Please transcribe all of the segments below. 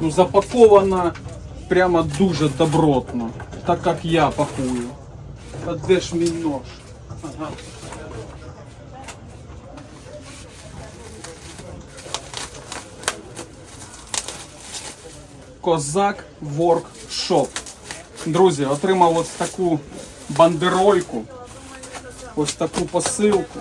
ну, запакована прямо дуже добротно, так як я пакую. А де ж мій нож? Ага. Козак Воркшоп. Друзі, отримав ось таку бандерольку, ось таку посилку.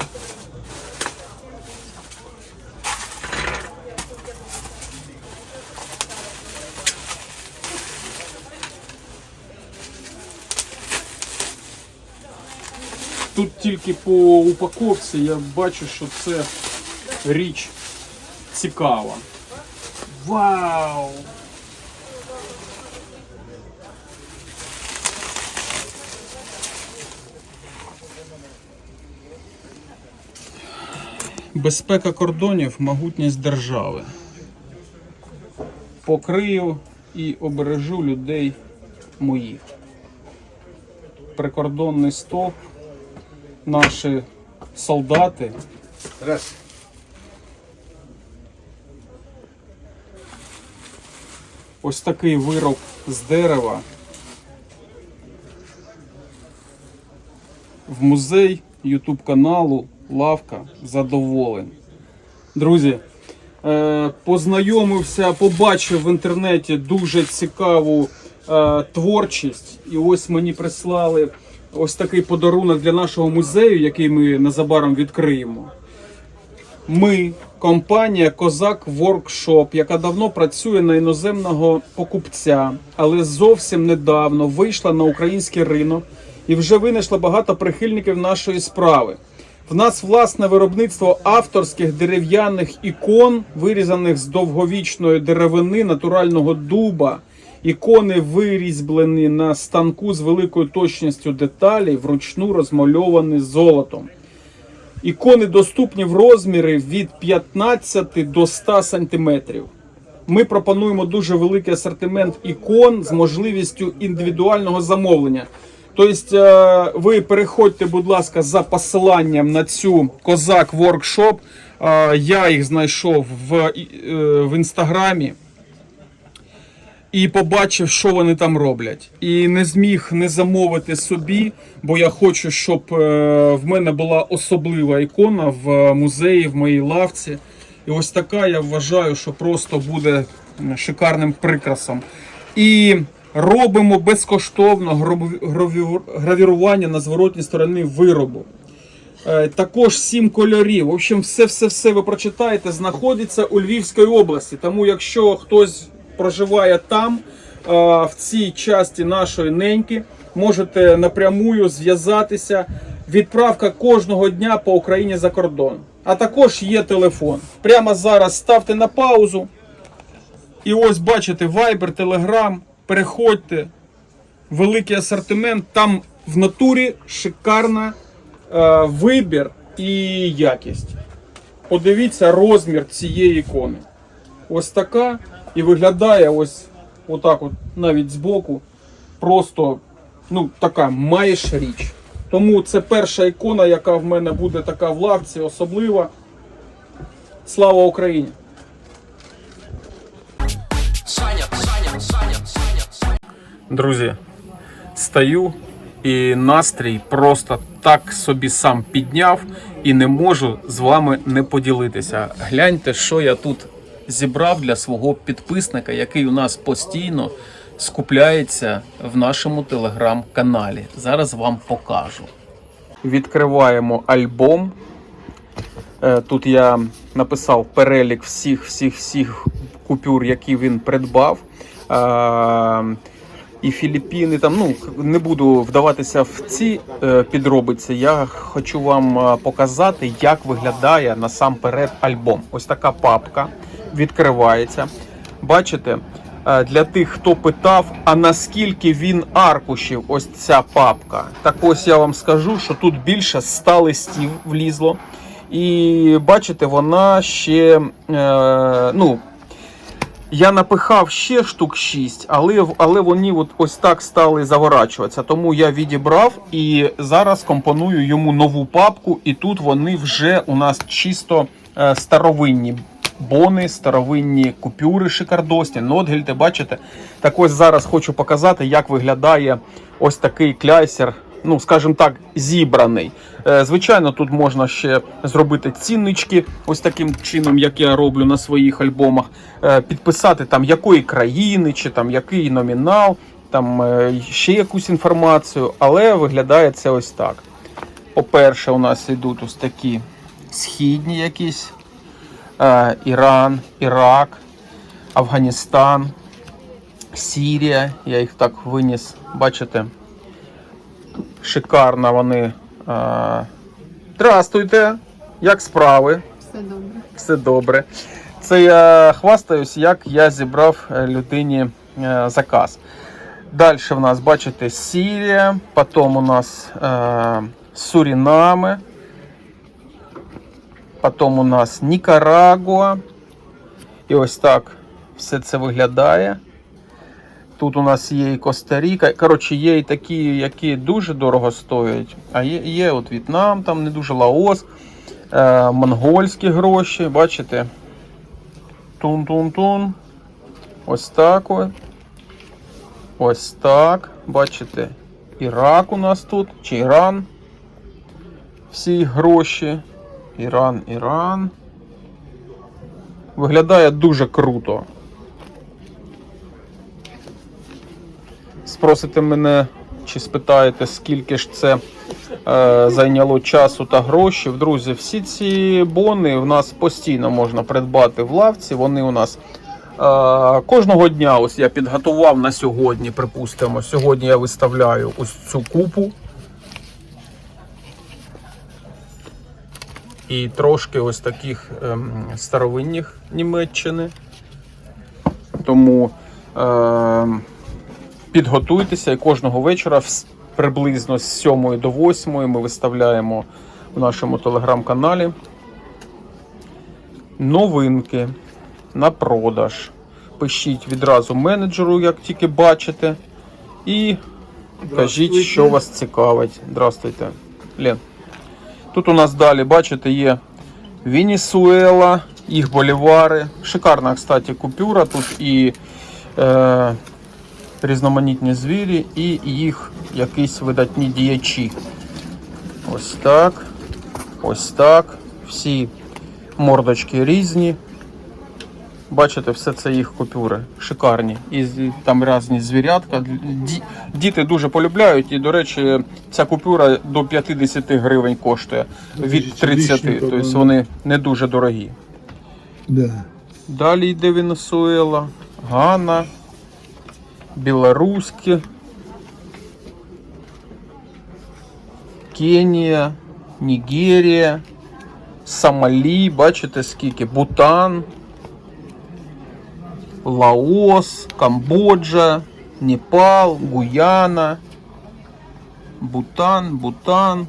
Тут тільки по упаковці я бачу, що це річ цікава. Вау! Безпека кордонів, могутність держави. Покрию і обережу людей моїх. Прикордонний стоп, наші солдати. Раз. Ось такий вироб з дерева. В музей YouTube каналу Лавка Задоволень. Друзі, е, познайомився, побачив в інтернеті дуже цікаву е, творчість. І ось мені прислали ось такий подарунок для нашого музею, який ми незабаром відкриємо. Ми, компанія Козак Воркшоп, яка давно працює на іноземного покупця, але зовсім недавно вийшла на український ринок і вже винайшла багато прихильників нашої справи. В нас власне виробництво авторських дерев'яних ікон, вирізаних з довговічної деревини натурального дуба. Ікони вирізблені на станку з великою точністю деталей, вручну розмальовані золотом. Ікони доступні в розмірі від 15 до 100 сантиметрів. Ми пропонуємо дуже великий асортимент ікон з можливістю індивідуального замовлення. Тобто, е, ви переходьте, будь ласка, за посиланням на цю козак воркшоп. Е, Я їх знайшов в, е, в інстаграмі і побачив, що вони там роблять. І не зміг не замовити собі, бо я хочу, щоб е, в мене була особлива ікона в музеї, в моїй лавці. І ось така я вважаю, що просто буде шикарним прикрасом. І робимо безкоштовно гравірування на зворотній стороні виробу. Е, Також сім кольорів. В общем, все-все-все ви прочитаєте, знаходиться у Львівській області. Тому, якщо хтось проживає там, в цій часті нашої неньки, можете напрямую зв'язатися. Відправка кожного дня по Україні за кордон. А також є телефон. Прямо зараз ставте на паузу. І ось бачите Viber, Telegram. Переходьте. Великий асортимент. Там в натурі шикарна е, вибір і якість. Подивіться розмір цієї ікони. Ось така. І виглядає ось отак, от, навіть збоку. Просто ну, така маєш річ. Тому це перша ікона, яка в мене буде така в лавці, особлива. Слава Україні! Друзі, стою і настрій просто так собі сам підняв і не можу з вами не поділитися. Гляньте, що я тут зібрав для свого підписника, який у нас постійно скупляється в нашому телеграм-каналі. Зараз вам покажу. Відкриваємо альбом. Е, Тут я написав перелік всіх всіх всіх купюр, які він придбав. Е, І Філіппіни там ну не буду вдаватися в ці е, підробиці. Я хочу вам е, показати, як виглядає насамперед альбом. Ось така папка відкривається. Бачите, Е, для тих, хто питав, а наскільки він аркушів, ось ця папка. Так ось я вам скажу, що тут більше 100 листів влізло. І бачите, вона ще. Е, ну, я напихав ще штук 6, але, але вони от ось так стали заворачуватися. Тому я відібрав і зараз компоную йому нову папку, і тут вони вже у нас чисто е, старовинні. Бони, старовинні купюри шикардосні, нотгельти, бачите? Так ось зараз хочу показати, як виглядає ось такий кляйсер, ну, скажімо так, зібраний. Е, Звичайно, тут можна ще зробити ціннички, ось таким чином, як я роблю на своїх альбомах, Е, підписати там якої країни, чи там який номінал, там е, ще якусь інформацію, але виглядає це ось так. По-перше, у нас йдуть ось такі східні якісь. Е, Іран, Ірак, Афганістан, Сірія. Я їх так виніс. Бачите? Шикарно вони. Е, Здрастуйте! Як справи? Все добре. Все добре. Це я хвастаюсь, як я зібрав е, людині заказ. Далі в нас, бачите, Сірія, потім у нас е, Сурінами, потім у нас Нікарагуа. І ось так все це виглядає. Тут у нас є і Коста-Ріка. Коротше, є і такі, які дуже дорого стоять. А є, є от В'єтнам, там не дуже Лаос, е, монгольські гроші, бачите? Тун-тун-тун. Ось так ось. Ось так. Бачите, Ірак у нас тут, чи Іран. Всі гроші. Іран, Іран. Виглядає дуже круто. Спросите мене, чи спитаєте, скільки ж це е, зайняло часу та грошей. Друзі, всі ці бони в нас постійно можна придбати в лавці. Вони у нас е, кожного дня. Ось я підготував на сьогодні. Припустимо, сьогодні я виставляю ось цю купу. І трошки ось таких ем, старовинних Німеччини. Тому ем, підготуйтеся і кожного вечора приблизно з 7 до 8 ми виставляємо в нашому телеграм-каналі новинки на продаж. Пишіть відразу менеджеру, як тільки бачите, і кажіть, що вас цікавить. Здравствуйте, Лен. Тут у нас далі, бачите, є Венесуела, їх болівари. Шикарна, кстати, купюра. Тут і е, різноманітні звірі, і їх якісь видатні діячі. Ось так. Ось так. Всі мордочки різні. Бачите, все це їх купюри. Шикарні. І там різні звірятка. Ді- Діти дуже полюбляють. І, до речі, ця купюра до 50 гривень коштує від 30. Тобто вони не дуже дорогі. Да. Далі йде Венесуела, Гана, Білоруське, Кенія, Нігерія, Сомалі, бачите скільки, Бутан, Лаос, Камбоджа, Непал, Гуяна, Бутан, Бутан,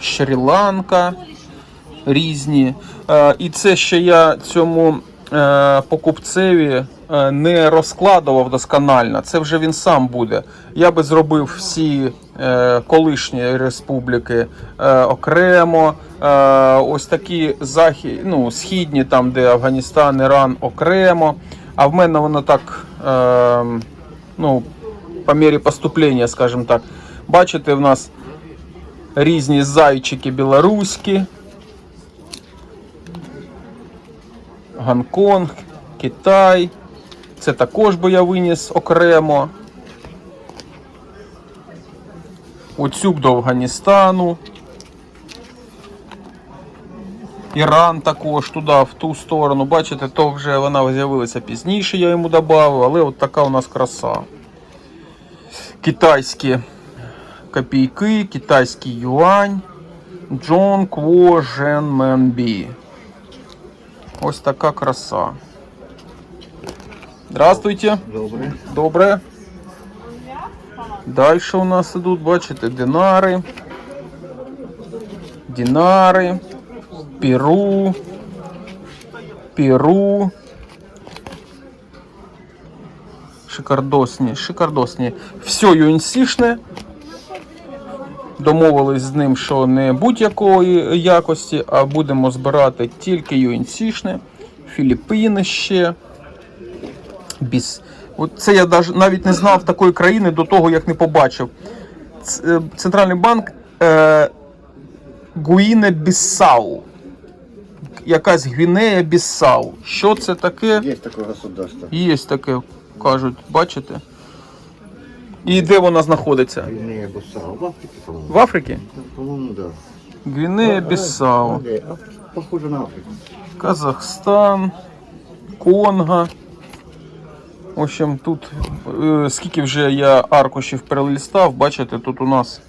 Шрі-Ланка різні. Е, І це ще я цьому е, покупцеві не розкладував досконально. Це вже він сам буде. Я би зробив всі е, колишні республіки е, окремо. Е, Ось такі захід, ну, східні, там, де Афганістан, Іран окремо. А в мене воно так. Е, ну, по мірі поступлення, скажімо так. Бачите, в нас різні зайчики білоруські. Гонконг, Китай. Це також би я виніс окремо. Оцю б до Афганістану. Іран також туди, в ту сторону. Бачите, то вже вона з'явилася пізніше, я йому додав, але от така у нас краса. Китайські копійки, китайський юань. Джон Кво Жен Ось така краса. Здравствуйте. Добре. Добре. Далі у нас ідуть, бачите, динари. Динари. Перу. Перу. Шикардосні, шикардосні. Все юньсішне. Домовились з ним, що не будь-якої якості, а будемо збирати тільки UNC-шне, Філіппіни ще. Біс. От це я навіть не знав такої країни до того, як не побачив. Е, Центральний банк е, Гуїне Біссау. Якась Гвінея Біссау. Що це таке? Есть такое государство. Є таке, кажуть, бачите? І де вона знаходиться? Гвинея Бусау. В Африке, по-моему. В Африці? По-моему, да. Гвінея Біссау. Э, Похоже на Африку. Казахстан, Конго. В общем, тут е, скільки вже я аркушів перелистав, бачите, тут у нас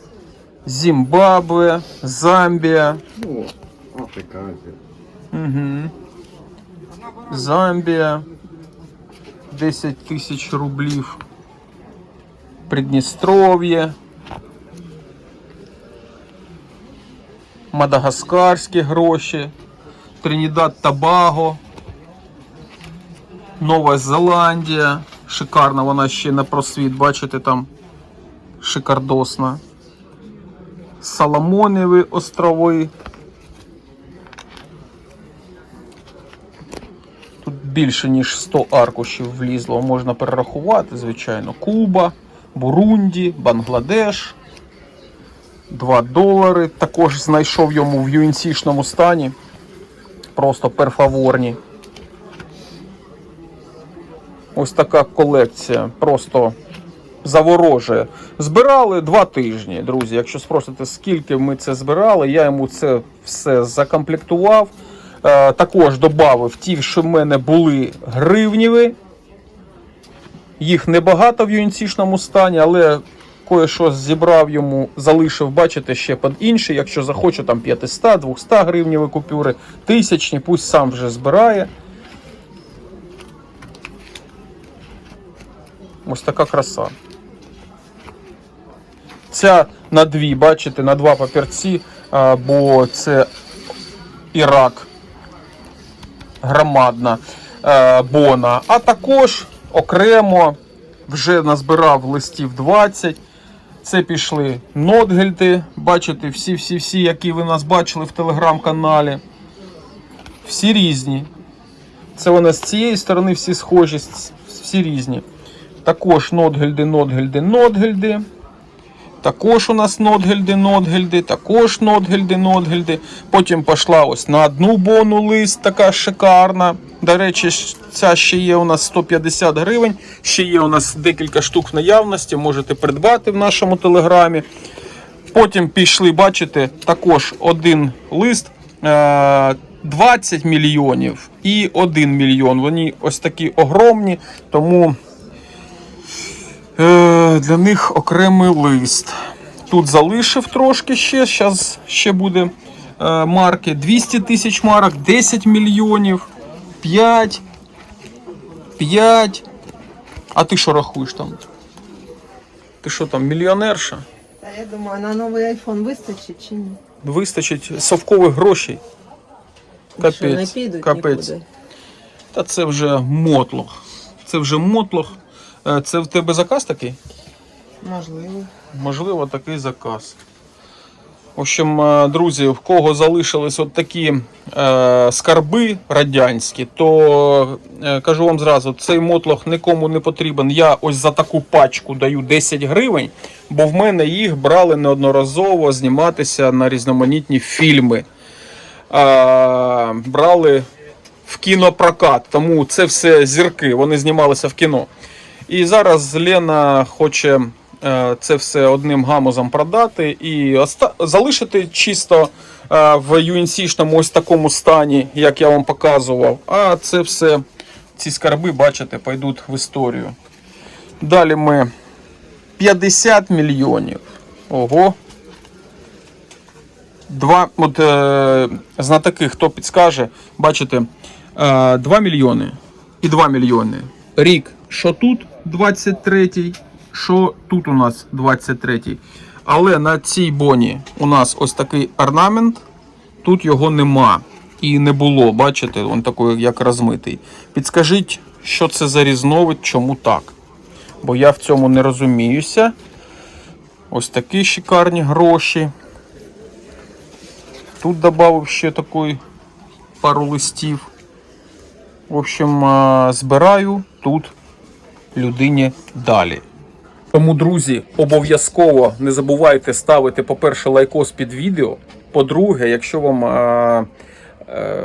Зімбабве, Замбія. Ну, Африка, Угу. Замбія. 10 тисяч рублів. Придністров'я. Мадагаскарські гроші. Тринідад Табаго. Нова Зеландія. Шикарна вона ще на просвіт, бачите, там шикардосна. Соломонові острови. Тут більше ніж 100 аркушів влізло, можна перерахувати, звичайно. Куба, Бурунді, Бангладеш. 2 долари. Також знайшов йому в UNC-шному стані. Просто перфаворні. Ось така колекція. Просто заворожує. Збирали два тижні, друзі. Якщо спросите, скільки ми це збирали, я йому це все закомплектував. Е, також додав ті, що в мене були гривнєві. Їх небагато в юнцішному стані, але кое-що зібрав йому, залишив, бачите, ще під інші. Якщо захоче, там 500, 200 гривнєві купюри, тисячні, пусть сам вже збирає. Ось така краса. Ця на дві, бачите, на два папірці, бо це Ірак. Громадна бона. А також окремо вже назбирав листів 20. Це пішли нотгельти. Бачите, всі-всі-всі, які ви нас бачили в телеграм-каналі. Всі різні. Це вони з цієї сторони всі схожі, всі різні. Також нотгельди, нотгельди, нотгельди. Також у нас нотгельди, нотгельди, також нотгельди, нотгельди. Потім пішла ось на одну бону лист, така шикарна. До речі, ця ще є у нас 150 гривень. Ще є у нас декілька штук в наявності. Можете придбати в нашому телеграмі. Потім пішли, бачите, також один лист. е, 20 мільйонів і 1 мільйон. Вони ось такі огромні, тому Е, для них окремий лист. Тут залишив трошки ще, зараз ще буде е, марки. 200 тисяч марок, 10 мільйонів, 5, 5. А ти що рахуєш там? Ти що там, мільйонерша? Та я думаю, на новий айфон вистачить чи ні? Вистачить совкових грошей. Що, не Капець. підуть Капець. нікуди? Та це вже мотлох. Це вже мотлох. Е, Це в тебе заказ такий? Можливо. Можливо, такий заказ. В общем, е, друзі, в кого залишились от такі е, скарби радянські, то е, кажу вам зразу, цей мотлох нікому не потрібен. Я ось за таку пачку даю 10 гривень, бо в мене їх брали неодноразово зніматися на різноманітні фільми. Е, брали в кінопрокат, тому це все зірки, вони знімалися в кіно. І зараз Лена хоче е, це все одним гамузом продати і залишити чисто е, в UNC-шному ось такому стані, як я вам показував. А це все, ці скарби, бачите, пойдуть в історію. Далі ми 50 мільйонів. Ого. Два, от, е, знатоки, хто підскаже, бачите, е, 2 мільйони і 2 мільйони. Рік, що тут 23-й, що тут у нас 23-й. Але на цій боні у нас ось такий орнамент, тут його нема. І не було, бачите, він такий, як розмитий. Підскажіть, що це за різновид, чому так? Бо я в цьому не розуміюся. Ось такі шикарні гроші. Тут додав ще такий пару листів. В общем, збираю тут людині далі. Тому, друзі, обов'язково не забувайте ставити, по-перше, лайкос під відео. По-друге, якщо вам е, е,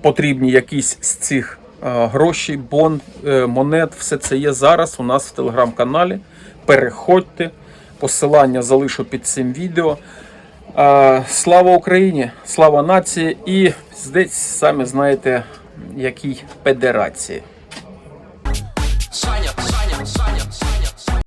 потрібні якісь з цих е, гроші, бон, е, монет, все це є зараз у нас в телеграм-каналі. Переходьте, посилання залишу під цим відео. Е, слава Україні, слава нації і десь самі знаєте, якій федерації.